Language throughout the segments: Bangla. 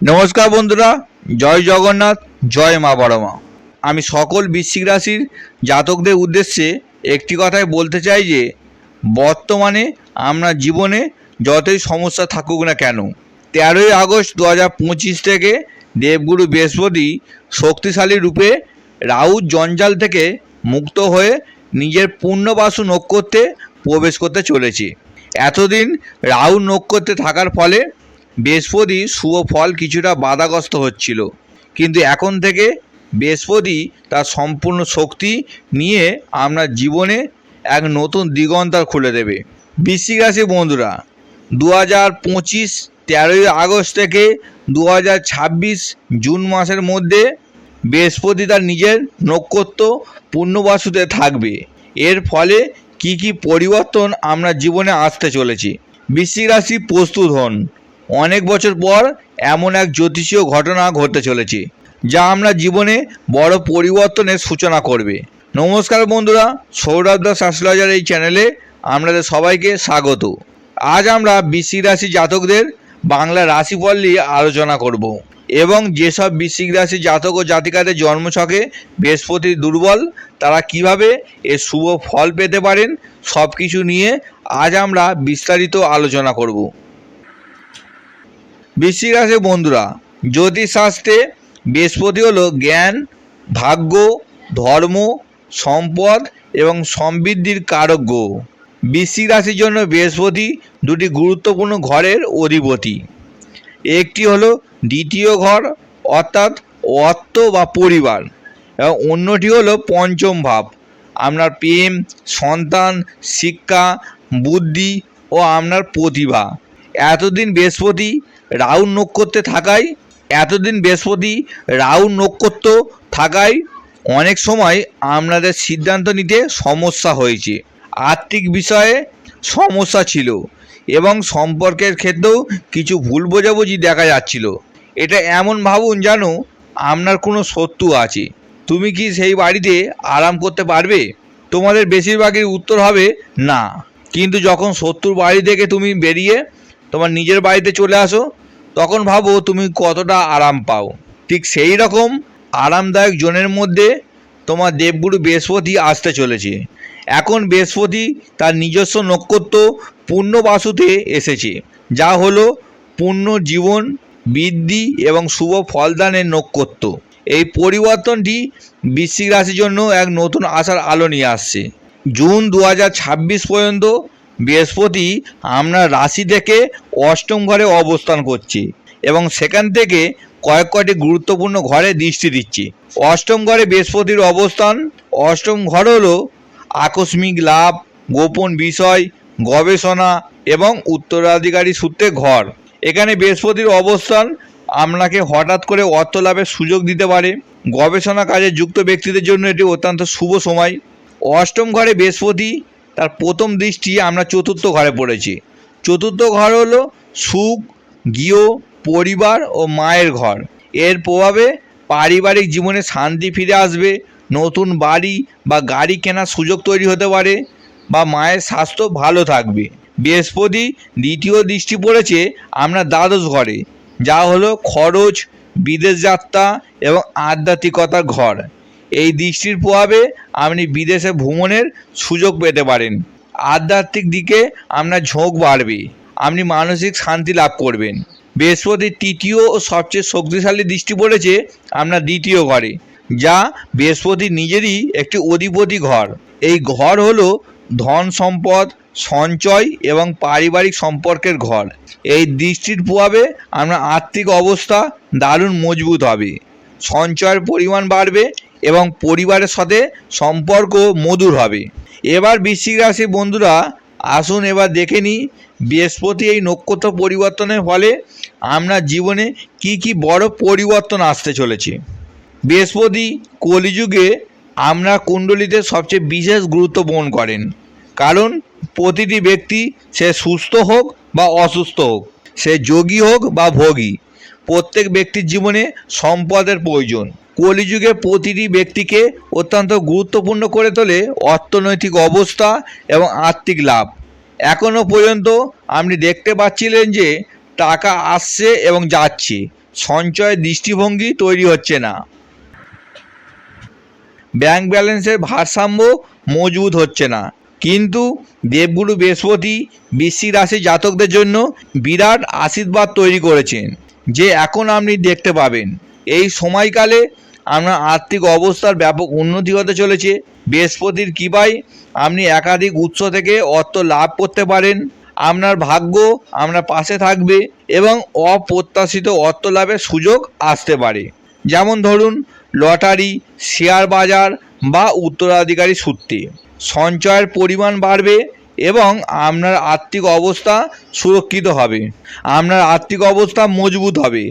নমস্কার বন্ধুরা, জয় জগন্নাথ, জয় মা বড়মা। আমি সকল বৃশ্চিক রাশির জাতকদের উদ্দেশ্যে একটি কথাই বলতে চাই যে, বর্তমানে আমরা জীবনে যতই সমস্যা থাকুক না কেন, তেরোই আগস্ট দু হাজার পঁচিশ থেকে দেবগুরু বৃহস্পতি শক্তিশালী রূপে রাউত জঞ্জাল থেকে মুক্ত হয়ে নিজের পূর্ণবাসু নক্ষত্রে প্রবেশ করতে চলেছে। এতদিন রাহু নক্ষত্রে থাকার ফলে বৃহস্পতি শুভ ফল কিছুটা বাধাগ্রস্ত হচ্ছিল। কিন্তু এখন থেকে বৃহস্পতি তার সম্পূর্ণ শক্তি নিয়ে আমরা জীবনে এক নতুন দিগন্তার খুলে দেবে। বৃশ্চিক রাশি বন্ধুরা দু হাজার পঁচিশ তেরোই আগস্ট থেকে দু হাজার ছাব্বিশ জুন মাসের মধ্যে বৃহস্পতি তার নিজের নক্ষত্র পূর্ণবাসুতে থাকবে। এর ফলে কি কি পরিবর্তন আমরা জীবনে আসতে চলেছি? বৃশ্চিক রাশি প্রস্তুত হন। অনেক বছর পর এমন এক জ্যোতিষীয় ঘটনা ঘটতে চলেছে, যা আমরা জীবনে বড় পরিবর্তনের সূচনা করবে। নমস্কার বন্ধুরা, সৌরভ দাস অ্যাস্ট্রোলজার এই চ্যানেলে আপনাদের সবাইকে স্বাগত। আজ আমরা বৃশ্চিক রাশি জাতকদের বাংলা রাশিফল নিয়ে আলোচনা করব এবং যেসব বৃশ্চিক রাশি জাতক ও জাতিকাদের জন্মছকে বৃহস্পতি দুর্বল, তারা কীভাবে এর শুভ ফল পেতে পারেন সব কিছু নিয়ে আজ আমরা বিস্তারিত আলোচনা করব। বৃশ্চিক রাশির বন্ধুরা, জ্যোতিষশাস্ত্রে বৃহস্পতি হলো জ্ঞান, ভাগ্য, ধর্ম, সম্পদ এবং সমৃদ্ধির কারক গ্রহ বৃশ্চিক রাশির জন্য বৃহস্পতি দুটি গুরুত্বপূর্ণ ঘরের অধিপতি। একটি হলো দ্বিতীয় ঘর, অর্থাৎ অর্থ বা পরিবার। এবং অন্যটি হলো পঞ্চম ভাব। আপনার প্রেম, সন্তান, শিক্ষা, বুদ্ধি ও আপনার প্রতিভা। এতদিন বৃহস্পতি রাহু নক্ষত্রে থাকায়, এতদিন বৃহস্পতি রাহু নক্ষত্র থাকায় অনেক সময় আপনাদের সিদ্ধান্ত নিতে সমস্যা হয়েছে। আর্থিক বিষয়ে সমস্যা ছিল এবং সম্পর্কের ক্ষেত্রেও কিছু ভুল বোঝাবুঝি দেখা যাচ্ছিল। এটা এমন ভাবুন জানো আপনার কোনো শত্রু আছে। তুমি কি সেই বাড়িতে আরাম করতে পারবে? তোমাদের বেশিরভাগের উত্তর হবে না। কিন্তু যখন শত্রুর বাড়ি থেকে তুমি বেরিয়ে তোমার নিজের বাড়িতে চলে আসো, তখন ভাবো তুমি কতটা আরাম পাও। ঠিক সেই রকম আরামদায়ক জোনের মধ্যে তোমার দেবগুরু বৃহস্পতি আসতে চলেছে। এখন বৃহস্পতি তার নিজস্ব নক্ষত্র পূর্ণবাসুতে এসেছে, যা হলো পূর্ণ জীবন, বৃদ্ধি এবং শুভ ফলদানের নক্ষত্র। এই পরিবর্তনটি বৃশ্চিক রাশির জন্য এক নতুন আশার আলো নিয়ে আসছে। জুন দু হাজার ছাব্বিশ পর্যন্ত বৃহস্পতি আপনার রাশি থেকে অষ্টম ঘরে অবস্থান করছে এবং সেখান থেকে কয়েক কয়টি গুরুত্বপূর্ণ ঘরে দৃষ্টি দিচ্ছে। অষ্টম ঘরে বৃহস্পতির অবস্থান, অষ্টম ঘর হলো আকস্মিক লাভ, গোপন বিষয়, গবেষণা এবং উত্তরাধিকারী সূত্রে ঘর। এখানে বৃহস্পতির অবস্থান, আপনাকে হঠাৎ করে অর্থ লাভের সুযোগ দিতে পারে। গবেষণা কাজে যুক্ত ব্যক্তিদের জন্য এটি অত্যন্ত শুভ সময়। অষ্টম ঘরে বৃহস্পতি তার প্রথম দৃষ্টি আমরা চতুর্থ ঘরে পড়েছি। চতুর্থ ঘর হলো সুখ, গৃহ, পরিবার ও মায়ের ঘর। এর প্রভাবে পারিবারিক জীবনে শান্তি ফিরে আসবে, নতুন বাড়ি বা গাড়ি কেনার সুযোগ তৈরি হতে পারে বা মায়ের স্বাস্থ্য ভালো থাকবে। বৃহস্পতি দ্বিতীয় দৃষ্টি পড়েছে আমরা দ্বাদশ ঘরে, যা হলো খরচ, বিদেশ যাত্রা এবং আধ্যাত্মিকতার ঘর। এই দৃষ্টির প্রভাবে আপনি বিদেশে ভ্রমণের সুযোগ পেতে পারেন। আধ্যাত্মিক দিকে আপনার ঝোঁক বাড়বে, আপনি মানসিক শান্তি লাভ করবেন। বৃহস্পতির তৃতীয় ও সবচেয়ে শক্তিশালী দৃষ্টি পড়েছে আপনার দ্বিতীয় ঘরে, যা বৃহস্পতি নিজেরই একটি অধিপতি ঘর। এই ঘর হলো ধন সম্পদ, সঞ্চয় এবং পারিবারিক সম্পর্কের ঘর। এই দৃষ্টির প্রভাবে আপনার আর্থিক অবস্থা দারুণ মজবুত হবে। সঞ্চয়ের পরিমাণ বাড়বে এবং পরিবারের সাথে সম্পর্ক মধুর হবে। এবার বৃশ্চিক রাশির বন্ধুরা, আসুন এবার দেখে নিই, বৃহস্পতি এই নক্ষত্র পরিবর্তনের ফলে আপনার জীবনে কি কি বড় পরিবর্তন আসতে চলেছে। বৃহস্পতি কলিযুগে আমরা কুণ্ডলিতে সবচেয়ে বিশেষ গুরুত্ব বহন করেন। কারণ প্রতিটি ব্যক্তি সে সুস্থ হোক বা অসুস্থ হোক, সে যোগী হোক বা ভোগী, প্রত্যেক ব্যক্তির জীবনে সম্পদের প্রয়োজন। কলিযুগে প্রতিটি ব্যক্তিকে অত্যন্ত গুরুত্বপূর্ণ করে তোলে অর্থনৈতিক অবস্থা এবং আর্থিক লাভ। এখনও পর্যন্ত আপনি দেখতে পাচ্ছিলেন যে টাকা আসছে এবং যাচ্ছে। সঞ্চয়ের দৃষ্টিভঙ্গি তৈরি হচ্ছে না। ব্যাংক ব্যালেন্সের ভারসাম্য মজবুত হচ্ছে না। কিন্তু দেবগুরু বৃহস্পতি, বৃশ্চিক রাশি জাতকদের জন্য বিরাট আশীর্বাদ তৈরি করেছেন, যে এখন আপনি দেখতে পাবেন। এই সময়কালে আপনার আর্থিক অবস্থার ব্যাপক উন্নতি হতে চলেছে। বৃহস্পতির কৃপায় আপনি একাধিক উৎস থেকে অর্থ লাভ করতে পারেন। আপনার ভাগ্য আপনার পাশে থাকবে এবং অপ্রত্যাশিত অর্থ লাভের সুযোগ আসতে পারে। যেমন ধরুন, লটারি, শেয়ার বাজার বা উত্তরাধিকারী সূত্রে। সঞ্চয়ের পরিমাণ বাড়বে এবং আপনার আর্থিক অবস্থা সুরক্ষিত হবে। আপনার আর্থিক অবস্থা মজবুত হবে।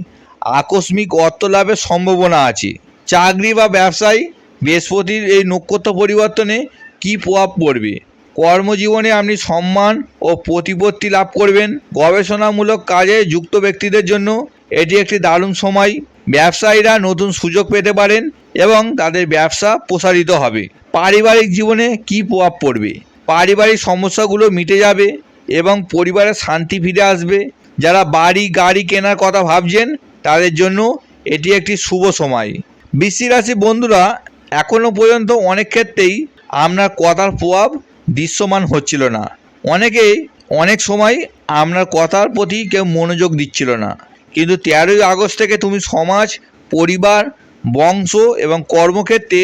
আকস্মিক অর্থ লাভের সম্ভাবনা আছে। চাকরি বা ব্যবসায় বৃহস্পতির এই নক্ষত্র পরিবর্তনে কী প্রভাব পড়বে? কর্মজীবনে আপনি সম্মান ও প্রতিপত্তি লাভ করবেন। গবেষণামূলক কাজে যুক্ত ব্যক্তিদের জন্য এটি একটি দারুণ সময়। ব্যবসায়ীরা নতুন সুযোগ পেতে পারেন এবং তাদের ব্যবসা প্রসারিত হবে। পারিবারিক জীবনে কী প্রভাব পড়বে? পারিবারিক সমস্যাগুলো মিটে যাবে এবং পরিবারে শান্তি ফিরে আসবে। যারা বাড়ি গাড়ি কেনার কথা ভাবছেন, তাদের জন্য এটি একটি শুভ সময়। বৃশ্চিক রাশি বন্ধুরা এখনও পর্যন্ত অনেক ক্ষেত্রেই আপনার কথার প্রভাব দৃশ্যমান হচ্ছিল না। অনেকেই অনেক সময় আপনার কথার প্রতি কেউ মনোযোগ দিচ্ছিল না। কিন্তু তেরোই আগস্ট থেকে তুমি সমাজ, পরিবার, বংশ এবং কর্মক্ষেত্রে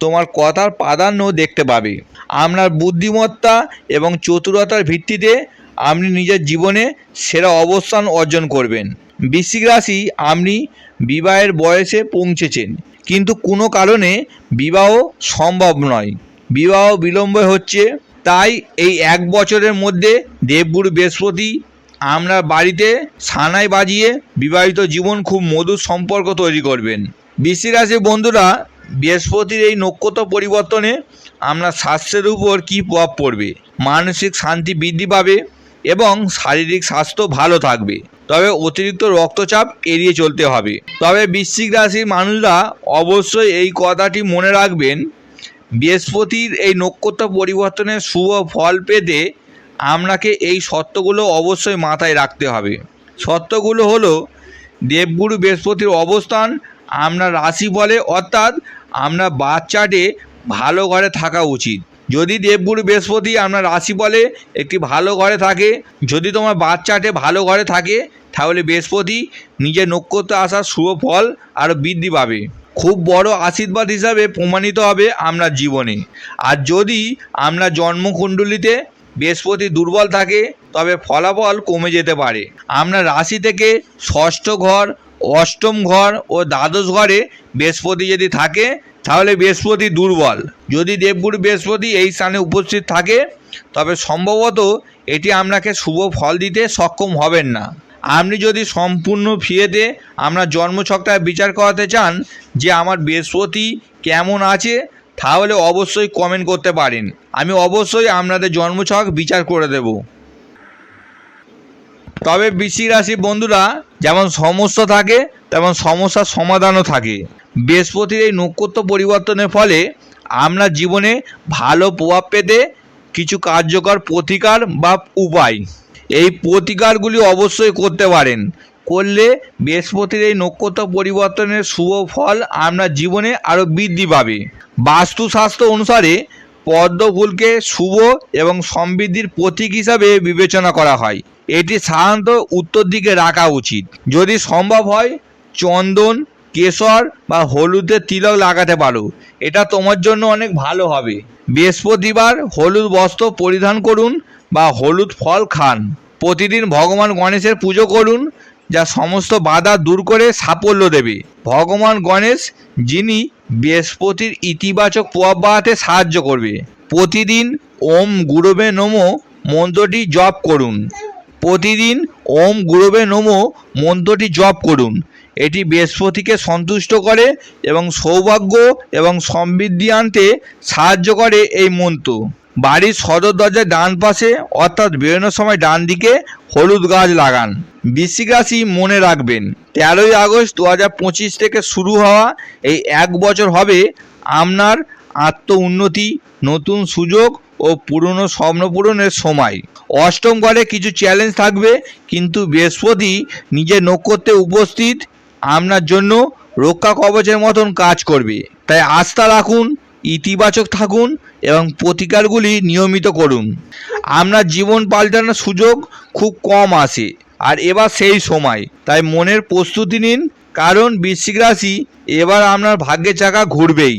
তোমার কথার প্রাধান্য দেখতে পাবে। আপনার বুদ্ধিমত্তা এবং চতুরতার ভিত্তিতে আপনি নিজের জীবনে সেরা অবস্থান অর্জন করবেন। বৃশ্চিক রাশি আপনি বিবাহের বয়সে পৌঁছেছেন। কিন্তু কোনো কারণে বিবাহ সম্ভব নয়। বিবাহ বিলম্ব হচ্ছে, তাই এই এক বছরের মধ্যে দেবগুরু বৃহস্পতি আমরা বাড়িতে সানাই বাজিয়ে বিবাহিত জীবন খুব মধুর সম্পর্ক তৈরি করবেন। রাশির বন্ধুরা, বৃহস্পতির এই নক্ষত্র পরিবর্তনে আপনার স্বাস্থ্যের উপর কী প্রভাব পড়বে? মানসিক শান্তি বৃদ্ধি পাবে এবং শারীরিক স্বাস্থ্য ভালো থাকবে। তবে অতিরিক্ত রক্তচাপ এড়িয়ে চলতে হবে। তবে বৃশ্চিক রাশির মানুষরা অবশ্যই এই কথাটি মনে রাখবেন, বৃহস্পতির এই নক্ষত্র পরিবর্তনের শুভ ফল পেতে আপনাকে এই সত্যগুলো অবশ্যই মাথায় রাখতে হবে। সত্যগুলো হলো, দেবগুরু বৃহস্পতির অবস্থান আপনার রাশি বলে অর্থাৎ আপনার বাচ্চাটে ভালো ঘরে থাকা উচিত। যদি দেবগুরু বৃহস্পতি আপনার রাশি বলে, একটি ভালো ঘরে থাকে, যদি তোমার বাচ্চাটে ভালো ঘরে থাকে, তাহলে বৃহস্পতি নিজের নক্ষত্রে আসার শুভ ফল আরও বৃদ্ধি পাবে। খুব বড় আশীর্বাদ হিসাবে প্রমাণিত হবে আপনার জীবনে। আর যদি আপনার জন্মকুণ্ডলিতে বৃহস্পতি দুর্বল থাকে, তবে ফলাফল কমে যেতে পারে। আপনার রাশি থেকে ষষ্ঠ ঘর, অষ্টম ঘর ও দ্বাদশ ঘরে বৃহস্পতি যদি থাকে তাহলে বৃহস্পতি দুর্বল। যদি দেবগুরু বৃহস্পতি এই স্থানে উপস্থিত থাকে, তবে সম্ভবত এটি আপনাকে শুভ ফল দিতে সক্ষম হবেন না। আপনি যদি সম্পূর্ণ ফিরেতে আপনার জন্মছকটা বিচার করাতে চান যে আমার বৃহস্পতি কেমন আছে, তাহলে অবশ্যই কমেন্ট করতে পারেন। আমি অবশ্যই আপনাদের জন্মছক বিচার করে দেব। তবে বৃশ্চিক রাশি বন্ধুরা, যেমন সমস্যা থাকে, তেমন সমস্যার সমাধানও থাকে। বৃহস্পতির এই নক্ষত্র পরিবর্তনের ফলে আপনার জীবনে ভালো প্রভাব পেতে কিছু কার্যকর প্রতিকার বা উপায়। এই প্রতিকারগুলি অবশ্যই করতে পারেন। করলে বৃহস্পতির এই নক্ষত্র পরিবর্তনের শুভ ফল আপনার জীবনে আরও বৃদ্ধি পাবে। বাস্তুশাস্ত্র অনুসারে পদ্ম ফুলকে শুভ এবং সমৃদ্ধির প্রতীক হিসাবে বিবেচনা করা হয়। এটি সাধারণত উত্তর দিকে রাখা উচিত। যদি সম্ভব হয় চন্দন কেশর বা হলুদের তিলক লাগাতে পারো। এটা তোমার জন্য অনেক ভালো হবে। বৃহস্পতিবার হলুদ বস্ত্র পরিধান করুন বা হলুদ ফল খান। প্রতিদিন ভগবান গণেশের পুজো করুন, যা সমস্ত বাধা দূর করে সাফল্য দেবে। ভগবান গণেশ, যিনি বৃহস্পতির ইতিবাচক প্রভাব বাড়াতে সাহায্য করবে। প্রতিদিন ওম গুরবে নমো মন্ত্রটি জপ করুন। প্রতিদিন ওম গুরবে নমো মন্ত্রটি জপ করুন। এটি বৃহস্পতিকে সন্তুষ্ট করে এবং সৌভাগ্য এবং সমৃদ্ধি আনতে সাহায্য করে এই মন্ত্র। বাড়ির সদর দরজার ডান পাশে, অর্থাৎ বেরোনোর সময় ডান দিকে, হলুদ গাছ লাগান। বৃশ্চিক রাশি মনে রাখবেন। তেরোই আগস্ট দু হাজার পঁচিশ থেকে শুরু হওয়া এই এক বছর হবে আপনার আত্ম উন্নতি নতুন সুযোগ ও পুরনো স্বপ্ন পূরণের সময়। অষ্টম ঘরে কিছু চ্যালেঞ্জ থাকবে, কিন্তু বৃহস্পতি নিজের নক্ষত্রে উপস্থিত আপনার জন্য রক্ষা কবচের মতন কাজ করবে। তাই আস্থা রাখুন, ইতিবাচক থাকুন এবং প্রতিকারগুলি নিয়মিত করুন। আপনার জীবন পাল্টানোর সুযোগ খুব কম আসে, আর এবার সেই সময়। তাই মনের প্রস্তুতি নিন, কারণ বৃশ্চিক রাশি এবার আপনার ভাগ্যের চাকা ঘুরবেই।